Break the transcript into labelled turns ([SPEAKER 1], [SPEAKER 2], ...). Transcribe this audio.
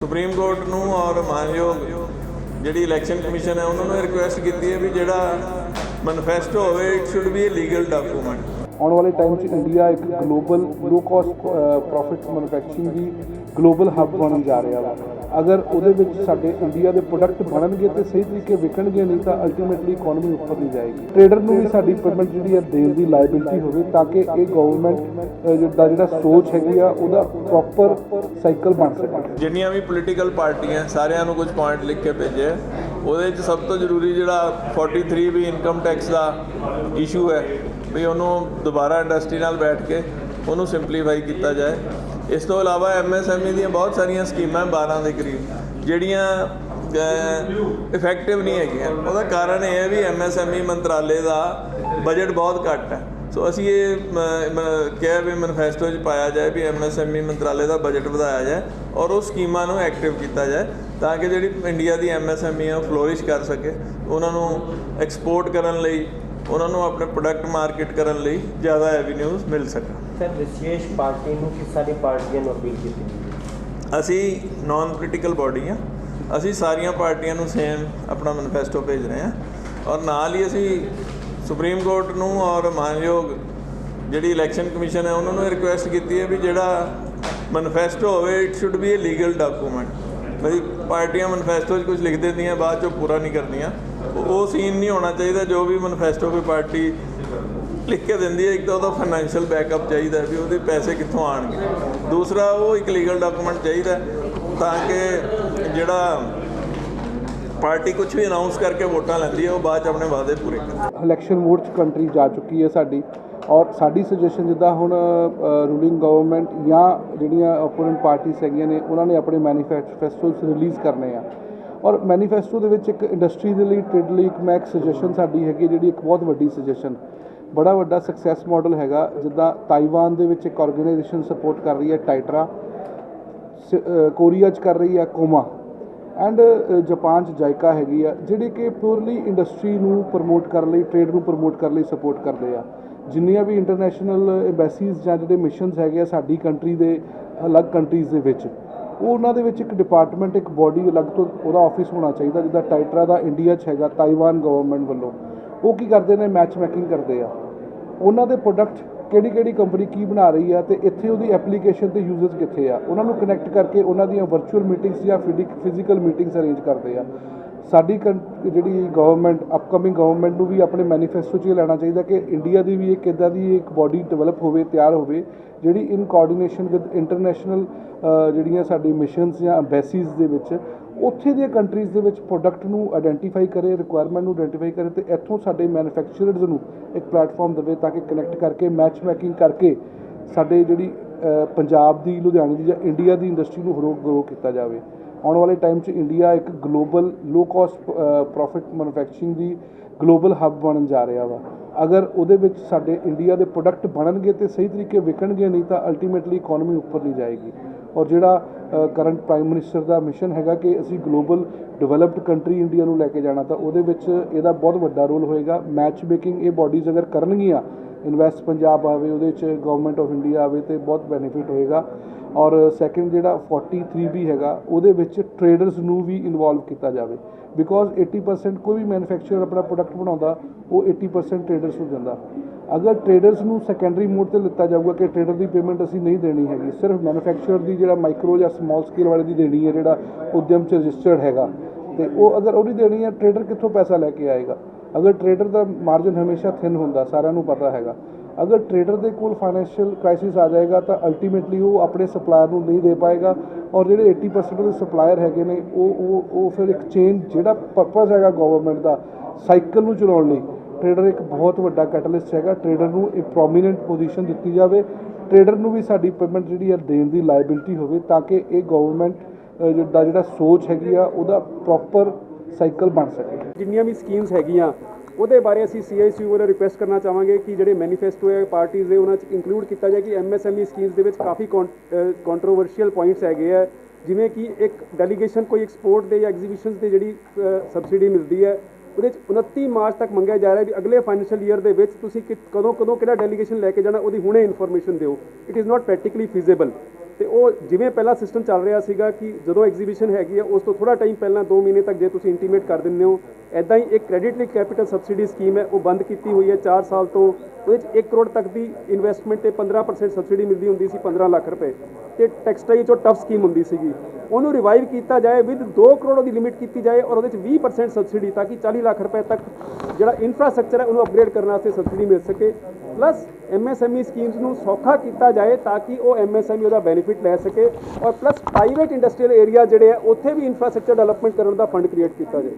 [SPEAKER 1] Supreme court ਨੂੰ ਔਰ ਮਾਨਯੋਗ ਜਿਹੜੀ ਇਲੈਕਸ਼ਨ ਕਮਿਸ਼ਨ ਹੈ, ਉਹਨਾਂ ਨੂੰ ਰਿਕੁਐਸਟ ਕੀਤੀ ਹੈ ਵੀ ਜਿਹੜਾ ਮੈਨੀਫੈਸਟੋ ਹੋਵੇ it should be a legal document
[SPEAKER 2] ਆਉਣ ਵਾਲੇ ਟਾਈਮ 'ਚ ਇੰਡੀਆ ਇੱਕ global low cost profit manufacturing ਦੀ ਗਲੋਬਲ ਹੱਬ ਬਣਨ ਜਾ ਰਿਹਾ ਵਾ। ਅਗਰ ਉਹਦੇ ਵਿੱਚ ਸਾਡੇ ਇੰਡੀਆ ਦੇ ਪ੍ਰੋਡਕਟ ਬਣਨਗੇ ਤੇ ਸਹੀ ਤਰੀਕੇ ਵਿਕਣਗੇ, ਨਹੀਂ ਤਾਂ ਅਲਟੀਮੇਟਲੀ ਇਕਨੋਮੀ ਉੱਪਰ ਨਹੀਂ ਜਾਏਗੀ। ਟ੍ਰੇਡਰ ਨੂੰ ਵੀ ਸਾਡੀ ਪੇਮੈਂਟ ਜਿਹੜੀ ਹੈ ਦੇਣ ਦੀ ਲਾਇਬਿਲਟੀ ਹੋਵੇ ਤਾਂ ਕਿ ਇਹ ਗਵਰਨਮੈਂਟ ਦਾ ਜਿਹੜਾ ਸੋਚ ਹੈਗੀ ਆ, ਉਹਦਾ ਪ੍ਰੋਪਰ ਸਾਈਕਲ ਬਣ ਸਕੇ।
[SPEAKER 1] ਜਿੰਨੀਆਂ ਵੀ ਪੋਲੀਟੀਕਲ ਪਾਰਟੀਆਂ ਸਾਰਿਆਂ ਨੂੰ ਕੁਝ ਪੁਆਇੰਟ ਲਿਖ ਕੇ ਭੇਜੇ ਉਹਦੇ 'ਚ ਸਭ ਤੋਂ ਜ਼ਰੂਰੀ ਜਿਹੜਾ 43 ਵੀ ਇਨਕਮ ਟੈਕਸ ਦਾ ਇਸ਼ੂ ਹੈ, ਵੀ ਉਹਨੂੰ ਦੁਬਾਰਾ ਇੰਡਸਟਰੀ ਨਾਲ ਬੈਠ ਕੇ ਉਹਨੂੰ ਸਿੰਪਲੀਫਾਈ ਕੀਤਾ ਜਾਏ। ਇਸ ਤੋਂ ਇਲਾਵਾ ਐਮਐਸਐਮਈ ਦੀਆਂ ਬਹੁਤ ਸਾਰੀਆਂ ਸਕੀਮਾਂ 12 ਦੇ ਕਰੀਬ, ਜਿਹੜੀਆਂ ਇਫੈਕਟਿਵ ਨਹੀਂ ਹੈਗੀਆਂ। ਉਹਦਾ ਕਾਰਨ ਇਹ ਹੈ ਵੀ ਐਮਐਸਐਮਈ ਮੰਤਰਾਲੇ ਦਾ ਬਜਟ ਬਹੁਤ ਘੱਟ ਹੈ। ਸੋ ਅਸੀਂ ਇਹ ਮ- ਕਿਹਾ ਵੀ ਮੈਨੀਫੈਸਟੋ 'ਚ ਪਾਇਆ ਜਾਏ ਵੀ ਐਮਐਸਐਮਈ ਮੰਤਰਾਲੇ ਦਾ ਬਜਟ ਵਧਾਇਆ ਜਾਏ ਔਰ ਉਹ ਸਕੀਮਾਂ ਨੂੰ ਐਕਟਿਵ ਕੀਤਾ ਜਾਏ ਤਾਂ ਕਿ ਜਿਹੜੀ ਇੰਡੀਆ ਦੀ ਐਮਐਸਐਮਈ ਆ ਫਲੋਰਿਸ਼ ਕਰ ਸਕੇ। ਉਹਨਾਂ ਨੂੰ ਐਕਸਪੋਰਟ ਕਰਨ ਲਈ, ਉਹਨਾਂ ਨੂੰ ਆਪਣੇ ਪ੍ਰੋਡਕਟ ਮਾਰਕੀਟ ਕਰਨ ਲਈ ਜ਼ਿਆਦਾ ਐਵੀਨਿਊਜ਼ ਮਿਲ ਸਕਣ।
[SPEAKER 3] ਸਰ, ਵਿਸ਼ੇਸ਼ ਪਾਰਟੀ ਨੂੰ ਕਿਸ ਸਾਰੀ ਪਾਰਟੀਆਂ ਨੂੰ ਅਪੀਲ ਕੀਤੀ
[SPEAKER 1] ਅਸੀਂ ਨਾਨ ਪੋਲੀਟੀਕਲ ਬਾਡੀ ਹਾਂ। ਅਸੀਂ ਸਾਰੀਆਂ ਪਾਰਟੀਆਂ ਨੂੰ ਸੇਮ ਆਪਣਾ ਮੈਨੀਫੈਸਟੋ ਭੇਜ ਰਹੇ ਹਾਂ। ਔਰ ਨਾਲ ਹੀ ਅਸੀਂ ਸੁਪਰੀਮ ਕੋਰਟ ਨੂੰ ਔਰ ਮਾਨਯੋਗ ਜਿਹੜੀ ਇਲੈਕਸ਼ਨ ਕਮਿਸ਼ਨ ਹੈ, ਉਹਨਾਂ ਨੂੰ ਰਿਕੁਐਸਟ ਕੀਤੀ ਹੈ ਵੀ ਜਿਹੜਾ ਮੈਨੀਫੈਸਟੋ ਹੋਵੇ it should be a legal document ਬਈ ਪਾਰਟੀਆਂ ਮੈਨੀਫੈਸਟੋ 'ਚ ਕੁਝ ਲਿਖ ਦਿੰਦੀਆਂ ਬਾਅਦ 'ਚੋਂ ਪੂਰਾ ਨਹੀਂ ਕਰਦੀਆਂ ਉਹ ਸੀਨ ਨਹੀਂ ਹੋਣਾ ਚਾਹੀਦਾ, ਜੋ ਵੀ ਮੈਨੀਫੈਸਟੋ ਕੋਈ ਪਾਰਟੀ ਲਿਖ ਕੇ ਦਿੰਦੀ ਹੈ, ਇੱਕ ਤਾਂ ਉਹਦਾ ਫਾਈਨੈਂਸ਼ੀਅਲ ਬੈਕਅਪ ਚਾਹੀਦਾ ਵੀ ਉਹਦੇ ਪੈਸੇ ਕਿੱਥੋਂ ਆਣਗੇ ਦੂਸਰਾ, ਉਹ ਇੱਕ ਲੀਗਲ ਡਾਕੂਮੈਂਟ ਚਾਹੀਦਾ ਤਾਂ ਕਿ ਜਿਹੜਾ ਪਾਰਟੀ ਕੁਝ ਵੀ ਅਨਾਉਂਸ ਕਰਕੇ ਵੋਟਾਂ ਲੈਂਦੀ ਹੈ, ਉਹ ਬਾਅਦ ਚ ਆਪਣੇ ਵਾਅਦੇ ਪੂਰੇ ਕਰੇ
[SPEAKER 2] ਇਲੈਕਸ਼ਨ ਮੋਡ 'ਚ ਕੰਟਰੀ ਜਾ ਚੁੱਕੀ ਹੈ ਸਾਡੀ। ਔਰ ਸਾਡੀ ਸੁਜੈਸ਼ਨ ਜਿੱਦਾਂ ਹੁਣ ਰੂਲਿੰਗ ਗਵਰਨਮੈਂਟ ਜਾਂ ਜਿਹੜੀਆਂ ਓਪੋਨੈਂਟ ਪਾਰਟੀਆਂ ਹੈਗੀਆਂ ਨੇ, ਉਹਨਾਂ ਨੇ ਆਪਣੇ ਮੈਨੀਫੈਸਟੋਸ ਰਿਲੀਜ਼ ਕਰਨੇ ਆ। ਔਰ ਮੈਨੀਫੈਸਟੋ ਦੇ ਵਿੱਚ ਇੱਕ ਇੰਡਸਟਰੀ ਦੇ ਲਈ ਟ੍ਰੇਡ ਲਈ ਇੱਕ ਮੈਂ ਇੱਕ ਸੁਜੈਸ਼ਨ ਸਾਡੀ ਹੈਗੀ ਜਿਹੜੀ ਇੱਕ ਬਹੁਤ ਵੱਡੀ ਸੁਜੈਸ਼ਨ ਬੜਾ ਵੱਡਾ ਸਕਸੈਸ ਮਾਡਲ ਹੈਗਾ, ਜਿੱਦਾਂ ਤਾਈਵਾਨ ਦੇ ਵਿੱਚ ਇੱਕ ਆਰਗੇਨਾਈਜੇਸ਼ਨ ਸਪੋਰਟ ਕਰ ਰਹੀ ਹੈ, ਟਾਈਟਰਾ, ਸ- ਕੋਰੀਆ 'ਚ ਕਰ ਰਹੀ ਹੈ, ਕੋਮਾ। ਐਂਡ ਜਾਪਾਨ 'ਚ ਜਾਇਕਾ ਹੈਗੀ ਆ, ਜਿਹੜੇ ਕਿ ਪਿਓਰਲੀ ਇੰਡਸਟਰੀ ਨੂੰ ਪ੍ਰਮੋਟ ਕਰਨ ਲਈ ਟ੍ਰੇਡ ਨੂੰ ਪ੍ਰਮੋਟ ਕਰਨ ਲਈ ਸਪੋਰਟ ਕਰਦੇ ਆ। ਜਿੰਨੀਆਂ ਵੀ ਇੰਟਰਨੈਸ਼ਨਲ ਐਮਬੈਸੀਜ਼ ਜਾਂ ਜਿਹੜੇ ਮਿਸ਼ਨਸ ਹੈਗੇ ਆ ਸਾਡੀ ਕੰਟਰੀ ਦੇ, ਅਲੱਗ ਕੰਟਰੀਜ਼ ਦੇ ਵਿੱਚ, ਉਹ ਉਹਨਾਂ ਦੇ ਵਿੱਚ ਇੱਕ ਡਿਪਾਰਟਮੈਂਟ ਇੱਕ ਬਾਡੀ ਅਲੱਗ ਤੋਂ ਉਹਦਾ ਆਫਿਸ ਹੋਣਾ ਚਾਹੀਦਾ, ਜਿੱਦਾਂ ਟਾਈਟਰਾ ਦਾ ਇੰਡੀਆ 'ਚ ਹੈਗਾ, ਤਾਈਵਾਨ ਗਵਰਨਮੈਂਟ ਵੱਲੋਂ। ਉਹ ਕੀ ਕਰਦੇ ਨੇ? ਮੈਚ ਮੈਕਿੰਗ ਕਰਦੇ ਆ। ਉਹਨਾਂ ਦੇ ਪ੍ਰੋਡਕਟ ਕਿਹੜੀ ਕਿਹੜੀ ਕੰਪਨੀ ਕੀ ਬਣਾ ਰਹੀ ਆ ਤੇ ਇੱਥੇ ਉਹਦੀ ਐਪਲੀਕੇਸ਼ਨ ਤੇ ਯੂਜ਼ਰਸ ਕਿੱਥੇ ਆ? ਉਹਨਾਂ ਨੂੰ ਕਨੈਕਟ ਕਰਕੇ ਉਹਨਾਂ ਦੀਆਂ ਵਰਚੁਅਲ ਮੀਟਿੰਗਸ ਜਾਂ ਫਿਜ਼ੀਕਲ ਮੀਟਿੰਗਸ ਅਰੇਂਜ ਕਰਦੇ ਆ। ਸਾਡੀ ਕੰ- ਜਿਹੜੀ ਗਵਰਨਮੈਂਟ ਅਪਕਮਿੰਗ ਗਵਰਨਮੈਂਟ ਨੂੰ ਵੀ ਆਪਣੇ ਮੈਨੀਫੈਸਟੋ 'ਚ ਇਹ ਲੈਣਾ ਚਾਹੀਦਾ ਕਿ ਇੰਡੀਆ ਦੀ ਵੀ ਇੱਕ, ਇਦਾਂ ਦੀ ਇੱਕ ਬਾਡੀ ਡਿਵੈਲਪ ਹੋਵੇ, ਤਿਆਰ ਹੋਵੇ, ਜਿਹੜੀ ਇਨ ਕੋਆਰਡੀਨੇਸ਼ਨ ਵਿਦ ਇੰਟਰਨੈਸ਼ਨਲ ਜਿਹੜੀਆਂ ਸਾਡੀ ਮਿਸ਼ਨਸ ਜਾਂ ਐਮਬੈਸੀਜ਼ ਦੇ ਵਿੱਚ ਉੱਥੇ ਦੀਆਂ ਕੰਟਰੀਜ਼ ਦੇ ਵਿੱਚ ਪ੍ਰੋਡਕਟ ਨੂੰ ਆਇਡੈਂਟੀਫਾਈ ਕਰੇ ਰਿਕੁਆਇਰਮੈਂਟ ਨੂੰ ਆਇਡੈਂਟੀਫਾਈ ਕਰੇ ਤੇ ਇੱਥੋਂ ਸਾਡੇ ਮੈਨੂਫੈਕਚਰਰਸ ਨੂੰ ਇੱਕ ਪਲੇਟਫਾਰਮ ਦੇਵੇ ਤਾਂ ਕਿ ਕਨੈਕਟ ਕਰਕੇ ਮੈਚ ਮੈਕਿੰਗ ਕਰਕੇ ਸਾਡੇ ਜਿਹੜੀ ਪੰਜਾਬ ਦੀ, ਲੁਧਿਆਣੇ ਦੀ ਜਾਂ ਇੰਡੀਆ ਦੀ ਇੰਡਸਟਰੀ ਨੂੰ ਹੋਰ ਗਰੋ ਕੀਤਾ ਜਾਵੇ। ਆਉਣ ਵਾਲੇ ਟਾਈਮ 'ਚ ਇੰਡੀਆ ਇੱਕ global low cost profit manufacturing ਦੀ ਗਲੋਬਲ ਹੱਬ ਬਣਨ ਜਾ ਰਿਹਾ ਵਾ। ਅਗਰ ਉਹਦੇ ਵਿੱਚ ਸਾਡੇ ਇੰਡੀਆ ਦੇ ਪ੍ਰੋਡਕਟ ਬਣਨਗੇ ਤੇ ਸਹੀ ਤਰੀਕੇ ਵਿਕਣਗੇ, ਨਹੀਂ ਤਾਂ ਅਲਟੀਮੇਟਲੀ ਇਕਨੋਮੀ ਉੱਪਰ ਨਹੀਂ ਜਾਏਗੀ। ਔਰ ਜਿਹੜਾ ਕਰੰਟ ਪ੍ਰਾਈਮ ਮਿਨਿਸਟਰ ਦਾ ਮਿਸ਼ਨ ਹੈਗਾ ਕਿ ਅਸੀਂ ਗਲੋਬਲ ਡਿਵੈਲਪਡ ਕੰਟਰੀ ਇੰਡੀਆ ਨੂੰ ਲੈ ਕੇ ਜਾਣਾ ਤਾਂ ਉਹਦੇ ਵਿੱਚ ਇਹਦਾ ਬਹੁਤ ਵੱਡਾ ਰੋਲ ਹੋਏਗਾ। ਮੈਚ ਮੇਕਿੰਗ ਇਹ ਬਾਡੀਜ਼ ਅਗਰ ਕਰਨਗੀਆਂ ਇਨਵੈਸਟ ਪੰਜਾਬ ਆਵੇ, ਉਹਦੇ 'ਚ ਗਵਰਨਮੈਂਟ ਆਫ ਇੰਡੀਆ ਆਵੇ ਤੇ ਬਹੁਤ ਬੈਨੀਫਿਟ ਹੋਏਗਾ। ਔਰ ਸੈਕੰਡ ਜਿਹੜਾ 43 ਵੀ ਹੈਗਾ, ਉਹਦੇ ਵਿੱਚ ਟ੍ਰੇਡਰਸ ਨੂੰ ਵੀ ਇਨਵੋਲਵ ਕੀਤਾ ਜਾਵੇ। ਬਿਕੋਜ਼ 80% ਕੋਈ ਵੀ ਮੈਨੂਫੈਕਚਰਰ ਆਪਣਾ ਪ੍ਰੋਡਕਟ ਬਣਾਉਂਦਾ, ਉਹ 80% ਟ੍ਰੇਡਰਸ ਨੂੰ ਜਾਂਦਾ ਅਗਰ ਟ੍ਰੇਡਰਸ ਨੂੰ ਸੈਕੰਡਰੀ ਮੋਡ ਤੇ ਲਿੱਤਾ ਜਾਊਗਾ ਕਿ ਟ੍ਰੇਡਰ ਦੀ ਪੇਮੈਂਟ ਅਸੀਂ ਨਹੀਂ ਦੇਣੀ ਹੈਗੀ, ਸਿਰਫ ਮੈਨੂਫੈਕਚਰਰ ਦੀ ਜਿਹੜਾ ਮਾਈਕਰੋ ਜਾਂ ਸਮਾਲ ਸਕੇਲ ਵਾਲੇ ਦੀ ਦੇਣੀ ਹੈ ਜਿਹੜਾ ਉਦਯਮ ਚ ਰਜਿਸਟਰਡ ਹੈਗਾ। ਤੇ ਉਹ ਅਗਰ ਉਹਦੀ ਦੇਣੀ ਹੈ ਟ੍ਰੇਡਰ ਕਿੱਥੋਂ ਪੈਸਾ ਲੈ ਕੇ ਆਏਗਾ? ਅਗਰ ਟ੍ਰੇਡਰ ਦਾ ਮਾਰਜਨ ਹਮੇਸ਼ਾ ਥਿਨ ਹੁੰਦਾ, ਸਾਰਿਆਂ ਨੂੰ ਪਤਾ ਹੈਗਾ। ਅਗਰ ਟ੍ਰੇਡਰ ਦੇ ਕੋਲ ਫਾਈਨੈਂਸ਼ੀਅਲ ਕ੍ਰਾਈਸਿਸ ਆ ਜਾਏਗਾ, ਤਾਂ ਅਲਟੀਮੇਟਲੀ ਉਹ ਆਪਣੇ ਸਪਲਾਇਰ ਨੂੰ ਨਹੀਂ ਦੇ ਪਾਏਗਾ ਔਰ ਜਿਹੜੇ 80% ਦੇ ਸਪਲਾਇਰ ਹੈਗੇ ਨੇ, ਉਹ ਉਹ ਉਹ ਫਿਰ ਇੱਕ ਚੇਨ ਜਿਹੜਾ ਪਰਪਸ ਹੈਗਾ ਗਵਰਨਮੈਂਟ ਦਾ ਸਾਈਕਲ ਨੂੰ ਚਲਾਉਣ ਲਈ ਟ੍ਰੇਡਰ ਇੱਕ ਬਹੁਤ ਵੱਡਾ ਕੈਟਲਿਸਟ ਹੈਗਾ। ਟ੍ਰੇਡਰ ਨੂੰ ਇੱਕ ਪ੍ਰੋਮੀਨੈਂਟ ਪੋਜੀਸ਼ਨ ਦਿੱਤੀ ਜਾਵੇ। ਟ੍ਰੇਡਰ ਨੂੰ ਵੀ ਸਾਡੀ ਪੇਮੈਂਟ ਜਿਹੜੀ ਹੈ, ਦੇਣ ਦੀ ਲਾਇਬਿਲਿਟੀ ਹੋਵੇ, ਤਾਂ ਕਿ ਇਹ ਗਵਰਨਮੈਂਟ ਦਾ ਜਿਹੜਾ ਸੋਚ ਹੈਗੀ ਆ, ਉਹਦਾ ਪ੍ਰੋਪਰ ਸਾਈਕਲ ਬਣ ਸਕੇ।
[SPEAKER 4] ਜਿੰਨੀਆਂ ਵੀ ਸਕੀਮਸ ਹੈਗੀਆਂ, ਉਹਦੇ ਬਾਰੇ ਅਸੀਂ ਸੀਆਈਸੀਯੂ ਵੱਲੋਂ ਰਿਕੁਐਸਟ ਕਰਨਾ ਚਾਹਾਂਗੇ ਕਿ ਜਿਹੜੇ ਮੈਨੀਫੈਸਟੋ ਹੈ ਪਾਰਟੀਆਂ ਦੇ, ਉਹਨਾਂ 'ਚ ਇਨਕਲੂਡ ਕੀਤਾ ਜਾਏ ਕਿ ਐਮਐਸਐਮਈ ਸਕੀਮਸ ਦੇ ਵਿੱਚ ਕਾਫੀ ਕੰਟਰੋਵਰਸ਼ੀਅਲ ਪੁਆਇੰਟਸ ਹੈਗੇ ਆ। ਜਿਵੇਂ ਕਿ ਇੱਕ ਡੈਲੀਗੇਸ਼ਨ ਕੋਈ ਐਕਸਪੋਰਟ ਦੇ ਜਾਂ ਐਗਜ਼ੀਬਿਸ਼ਨਸ ਦੇ ਜਿਹੜੀ ਸਬਸਿਡੀ ਮਿਲਦੀ ਹੈ, ਉਹਦੇ 'ਚ 29 ਮਾਰਚ ਤੱਕ ਮੰਗਿਆ ਜਾ ਰਿਹਾ ਵੀ ਅਗਲੇ ਫਾਈਨੈਂਸ਼ੀਅਲ ਈਅਰ ਦੇ ਵਿੱਚ ਤੁਸੀਂ ਕਿ- ਕਦੋਂ ਕਦੋਂ ਕਿਹੜਾ ਡੈਲੀਗੇਸ਼ਨ ਲੈ ਕੇ ਜਾਣਾ, ਉਹਦੀ ਹੁਣੇ ਇਨਫੋਰਮੇਸ਼ਨ ਦਿਓ। It is not practically feasible ਤੇ ਉਹ ਜਿਵੇਂ ਪਹਿਲਾਂ ਸਿਸਟਮ ਚੱਲ ਰਿਹਾ ਸੀਗਾ ਕਿ ਜਦੋਂ ਐਗਜ਼ੀਬਿਸ਼ਨ ਹੈਗੀ ਹੈ ਉਸ ਤੋਂ ਥੋੜਾ ਟਾਈਮ ਪਹਿਲਾਂ 2 ਮਹੀਨੇ ਤੱਕ ਜੇ ਤੁਸੀਂ ਇੰਟੀਮੇਟ ਕਰ ਦਿੰਦੇ ਹੋ ਐਦਾਂ ਹੀ ਇੱਕ ਕ੍ਰੈਡਿਟ ਲਈ ਕੈਪੀਟਲ ਸਬਸਿਡੀ ਸਕੀਮ ਹੈ, ਉਹ ਬੰਦ ਕੀਤੀ ਹੋਈ ਹੈ 4 ਸਾਲ ਤੋਂ, ਉਹਦੇ ਵਿੱਚ 1 ਕਰੋੜ ਤੱਕ ਦੀ ਇਨਵੈਸਟਮੈਂਟ ਤੇ 15% ਸਬਸਿਡੀ ਮਿਲਦੀ ਹੁੰਦੀ ਸੀ 15 ਲੱਖ ਰੁਪਏ। ਤੇ ਟੈਕਸਟਾਈਲ ਚੋਂ ਟਫ ਸਕੀਮ ਹੁੰਦੀ ਸੀਗੀ। ਉਹਨੂੰ ਰਿਵਾਈਵ ਕੀਤਾ ਜਾਏ ਵਿਦ 2 ਕਰੋੜ ਦੀ ਲਿਮਿਟ ਕੀਤੀ ਜਾਏ ਔਰ ਉਹਦੇ ਵਿੱਚ 20% ਸਬਸਿਡੀ ਤਾਂ ਕਿ 40 ਲੱਖ ਰੁਪਏ ਤੱਕ ਜਿਹੜਾ ਇਨਫਰਾਸਟ੍ਰਕਚਰ ਹੈ ਉਹਨੂੰ ਅਪਗ੍ਰੇਡ ਕਰਨ ਵਾਸਤੇ ਸਬਸਿਡੀ ਮਿਲ ਸਕੇ। ਪਲੱਸ ਐਮਐਸਐਮਈ ਸਕੀਮਸ ਨੂੰ ਸੌਖਾ ਕੀਤਾ ਜਾਏ ਤਾਂ ਕਿ ਉਹ ਐਮਐਸਐਮਈ ਉਹਦਾ ਬੈਨੀਫਿਟ ਲੈ ਸਕੇ। ਔਰ ਪਲੱਸ ਪ੍ਰਾਈਵੇਟ ਇੰਡਸਟਰੀਅਲ ਏਰੀਆ ਜਿਹੜੇ ਆ, ਉੱਥੇ ਵੀ ਇਨਫਰਾਸਟ੍ਰਕਚਰ ਡਿਵੈਲਪਮੈਂਟ ਕਰਨ ਦਾ ਫੰਡ ਕ੍ਰੀਏਟ ਕੀਤਾ ਜਾਏ।